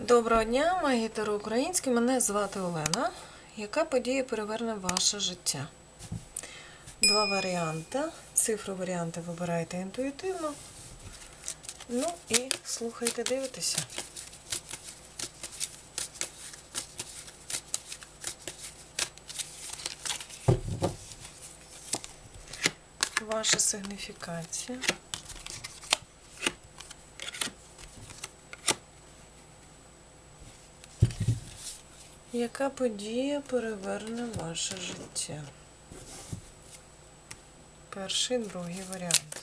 Доброго дня, магітер український. Мене звати Олена. Яка подія переверне ваше життя? Два варіанти. Цифру варіанти вибираєте інтуїтивно. Ну і слухайте, дивитеся. Ваша сигніфікація. Яка подія переверне ваше життя? Перший, другий варіант.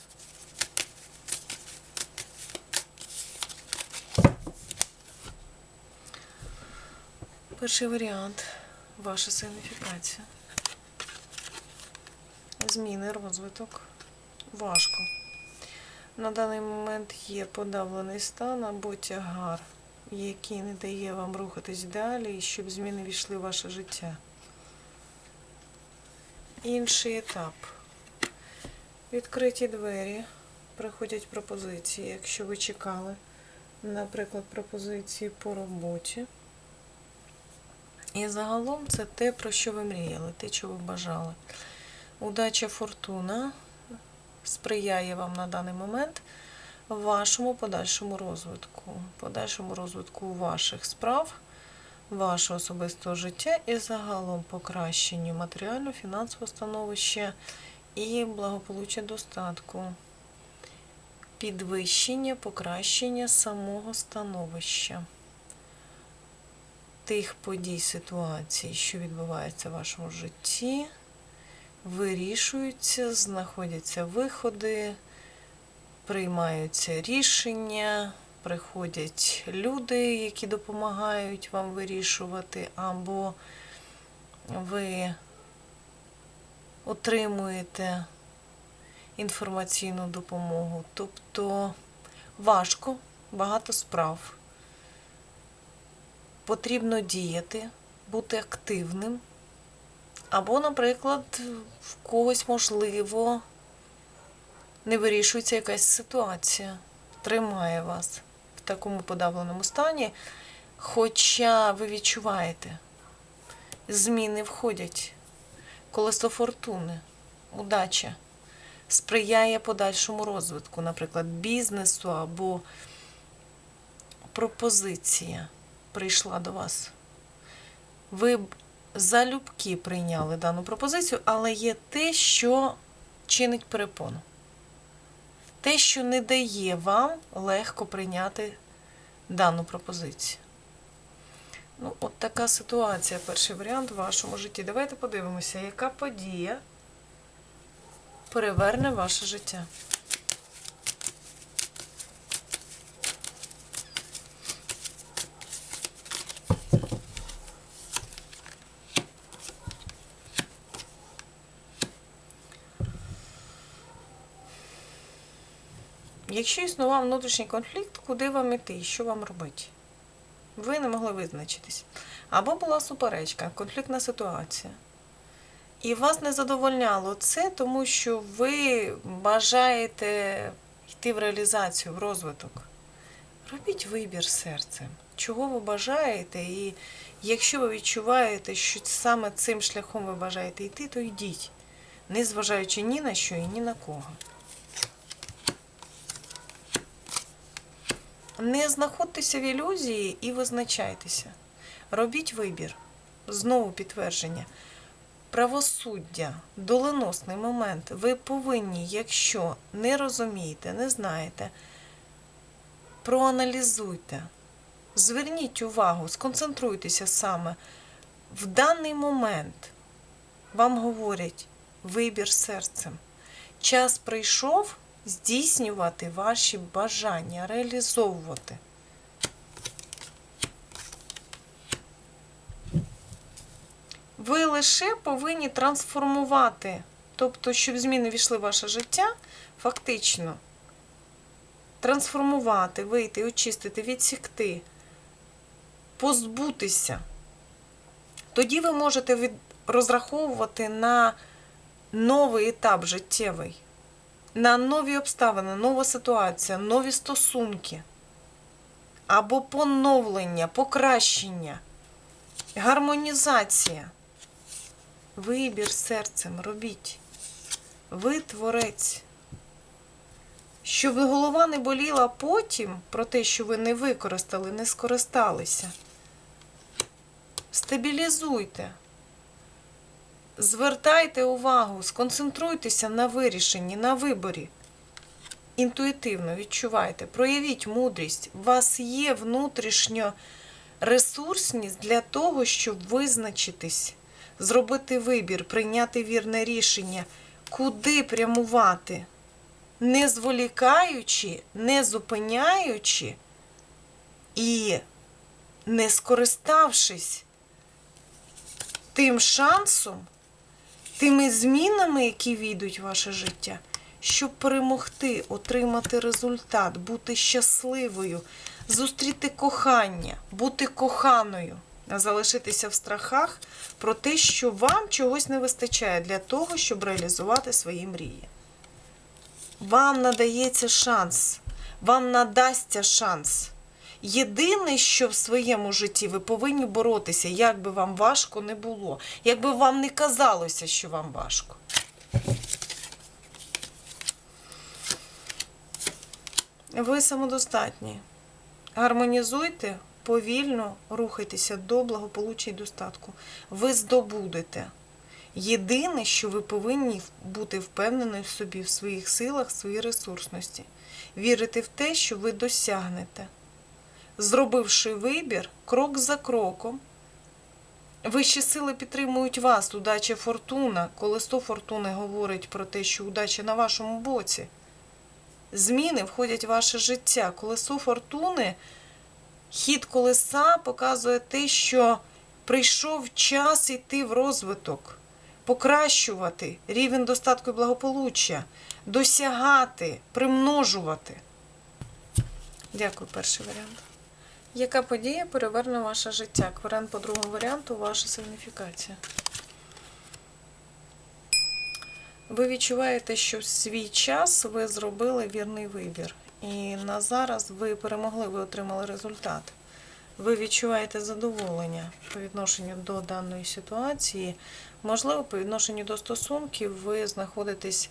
Перший варіант. Ваша сигніфікація. Зміни, розвиток. Важко. На даний момент є подавлений стан або тягар, який не дає вам рухатись далі, щоб зміни війшли в ваше життя. Інший етап. Відкриті двері. Приходять пропозиції, якщо ви чекали, наприклад, пропозиції по роботі. І загалом це те, про що ви мріяли, те, що ви бажали. Удача фортуна сприяє вам на даний момент вашому подальшому розвитку, подальшому розвитку ваших справ, вашого особистого життя і загалом покращенню матеріально-фінансового становища і благополуччя достатку, підвищення, покращення самого становища. Тих подій, ситуацій, що відбуваються в вашому житті, вирішуються, знаходяться виходи, приймаються рішення, приходять люди, які допомагають вам вирішувати, або ви отримуєте інформаційну допомогу. Тобто важко, багато справ. Потрібно діяти, бути активним. Або, наприклад, в когось, можливо, не вирішується якась ситуація, тримає вас в такому подавленому стані, хоча ви відчуваєте, зміни входять, колесо фортуни, удача сприяє подальшому розвитку, наприклад, бізнесу або пропозиція прийшла до вас. Ви б залюбки прийняли дану пропозицію, але є те, що чинить перепону. Те, що не дає вам легко прийняти дану пропозицію. Ну, от така ситуація, перший варіант в вашому житті. Давайте подивимося, яка подія переверне ваше життя. Якщо існував внутрішній конфлікт, куди вам іти, що вам робити? Ви не могли визначитись. Або була суперечка, конфліктна ситуація. І вас не задовольняло це, тому що ви бажаєте йти в реалізацію, в розвиток. Робіть вибір серцем, чого ви бажаєте, і якщо ви відчуваєте, що саме цим шляхом ви бажаєте йти, то йдіть, не зважаючи ні на що і ні на кого. Не знаходьтеся в ілюзії і визначайтеся. Робіть вибір. Знову підтвердження. Правосуддя, доленосний момент. Ви повинні, якщо не розумієте, не знаєте, проаналізуйте, зверніть увагу, сконцентруйтеся саме. В даний момент вам говорять вибір серцем. Час прийшов здійснювати ваші бажання, реалізовувати. Ви лише повинні трансформувати, тобто, щоб зміни війшли в ваше життя, фактично трансформувати, вийти, очистити, відсікти, позбутися. Тоді ви можете від... розраховувати на новий етап життєвий на нові обставини, нова ситуація, нові стосунки. або поновлення, покращення, гармонізація. Вибір серцем робіть. Ви творець. Щоб голова не боліла потім про те, що ви не використали, не скористалися. Стабілізуйте. Звертайте увагу, сконцентруйтеся на вирішенні, на виборі. Інтуїтивно відчувайте, проявіть мудрість. У вас є внутрішньо ресурсність для того, щоб визначитись, зробити вибір, прийняти вірне рішення, куди прямувати, не зволікаючи, не зупиняючи і не скориставшись тим шансом, тими змінами, які війдуть в ваше життя, щоб перемогти, отримати результат, бути щасливою, зустріти кохання, бути коханою, залишитися в страхах про те, що вам чогось не вистачає для того, щоб реалізувати свої мрії. Вам надається шанс, вам надасться шанс. Єдине, що в своєму житті ви повинні боротися, як би вам важко не було, як би вам не казалося, що вам важко. Ви самодостатні. Гармонізуйте, повільно рухайтеся до благополуччя і достатку. Ви здобудете. Єдине, що ви повинні бути впевнені в собі, в своїх силах, в своїй ресурсності. Вірити в те, що ви досягнете. Зробивши вибір, крок за кроком, вищі сили підтримують вас, удача фортуна. Колесо фортуни говорить про те, що удача на вашому боці. Зміни входять в ваше життя. Колесо фортуни, хід колеса показує те, що прийшов час йти в розвиток, покращувати рівень достатку і благополуччя, досягати, примножувати. Дякую, перший варіант. Яка подія переверне ваше життя? Кварен по другому варіанту ваша сигніфікація. Ви відчуваєте, що в свій час ви зробили вірний вибір. І на зараз ви перемогли, ви отримали результат. Ви відчуваєте задоволення по відношенню до даної ситуації. Можливо, по відношенню до стосунків ви знаходитесь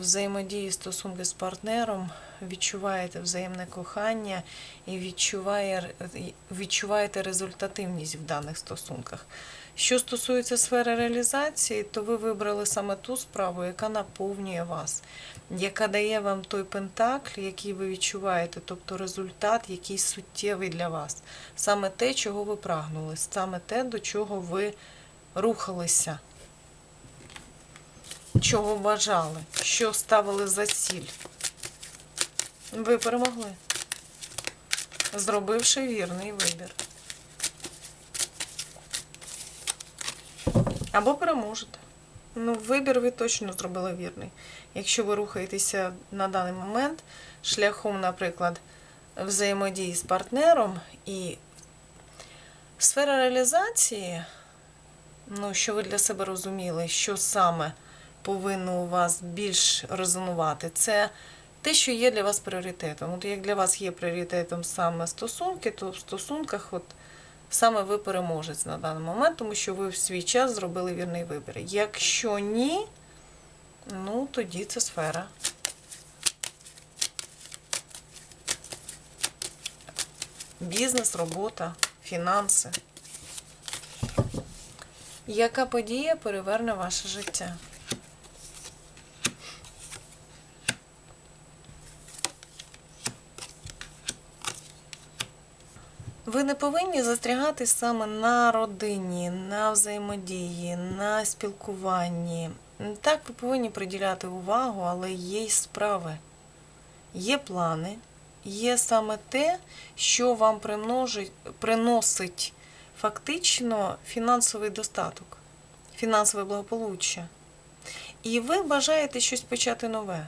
взаємодії стосунки з партнером, відчуваєте взаємне кохання і відчуває, відчуваєте результативність в даних стосунках. Що стосується сфери реалізації, то ви вибрали саме ту справу, яка наповнює вас, яка дає вам той пентакль, який ви відчуваєте, тобто результат, який суттєвий для вас. Саме те, чого ви прагнули, саме те, до чого ви рухалися, чого бажали, що ставили за ціль. Ви перемогли, зробивши вірний вибір. Або переможете. Ну, вибір ви точно зробили вірний. Якщо ви рухаєтеся на даний момент шляхом, наприклад, взаємодії з партнером і сфера реалізації, ну, що ви для себе розуміли, що саме повинно у вас більш резонувати, це те, що є для вас пріоритетом. От як для вас є пріоритетом саме стосунки, то в стосунках от саме ви переможець на даний момент, тому що ви в свій час зробили вірний вибір. Якщо ні, ну тоді це сфера. Бізнес, робота, фінанси. Яка подія переверне ваше життя? Ви не повинні застрягати саме на родині, на взаємодії, на спілкуванні. Так, ви повинні приділяти увагу, але є й справи, є плани, є саме те, що вам приносить фактично фінансовий достаток, фінансове благополуччя. І ви бажаєте щось почати нове.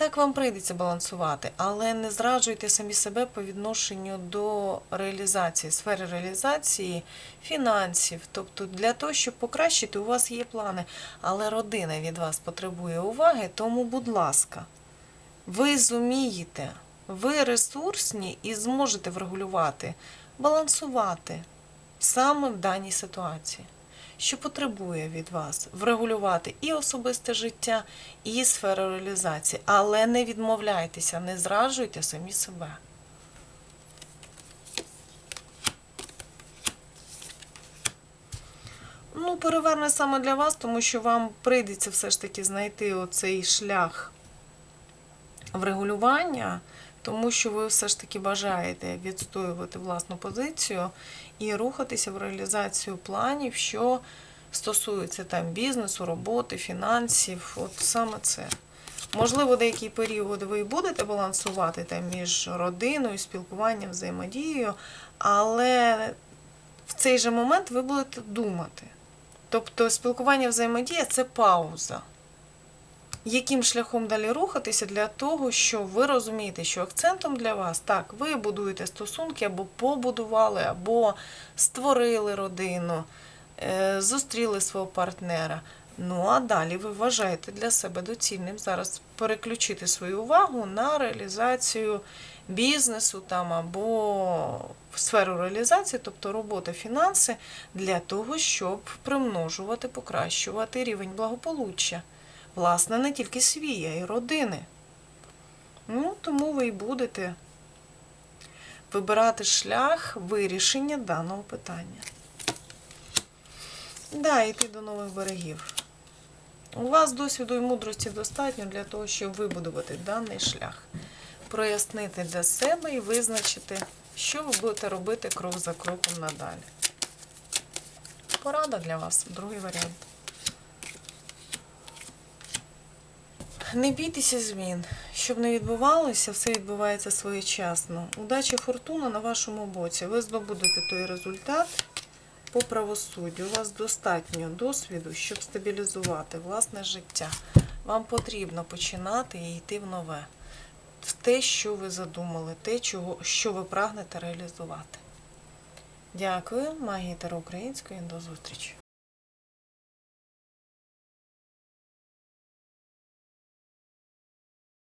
Так вам прийдеться балансувати, але не зраджуйте самі себе по відношенню до реалізації, сфери реалізації фінансів. Тобто для того, щоб покращити, у вас є плани, але родина від вас потребує уваги, тому, будь ласка, ви зумієте, ви ресурсні і зможете врегулювати, балансувати саме в даній ситуації, що потребує від вас врегулювати і особисте життя, і сферу реалізації, але не відмовляйтеся, не зраджуйте самі себе. Ну, переверне саме для вас, тому що вам прийдеться все ж таки знайти оцей шлях врегулювання, тому що ви все ж таки бажаєте відстоювати власну позицію і рухатися в реалізацію планів, що стосується там бізнесу, роботи, фінансів. От саме це. Можливо, деякий період ви будете балансувати там між родиною, спілкуванням, взаємодією, але в цей же момент ви будете думати. Тобто спілкування взаємодія це пауза. Яким шляхом далі рухатися для того, що ви розумієте, що акцентом для вас так, ви будуєте стосунки або побудували, або створили родину, е, зустріли свого партнера. Ну а далі ви вважаєте для себе доцільним зараз переключити свою увагу на реалізацію бізнесу там або в сферу реалізації, тобто робота, фінанси, для того, щоб примножувати, покращувати рівень благополуччя. Власне, не тільки свій, а й родини. Ну, тому ви й будете вибирати шлях вирішення даного питання. Да, йти до нових берегів. У вас досвіду і мудрості достатньо для того, щоб вибудувати даний шлях, прояснити для себе і визначити, що ви будете робити крок за кроком надалі. Порада для вас, другий варіант. Не бійтеся змін. Щоб не відбувалося, все відбувається своєчасно. Удача фортуна на вашому боці. Ви здобудете той результат по правосуддю. У вас достатньо досвіду, щоб стабілізувати власне життя. Вам потрібно починати і йти в нове, в те, що ви задумали, те, чого, що ви прагнете реалізувати. Дякую, магія Таро української. До зустрічі!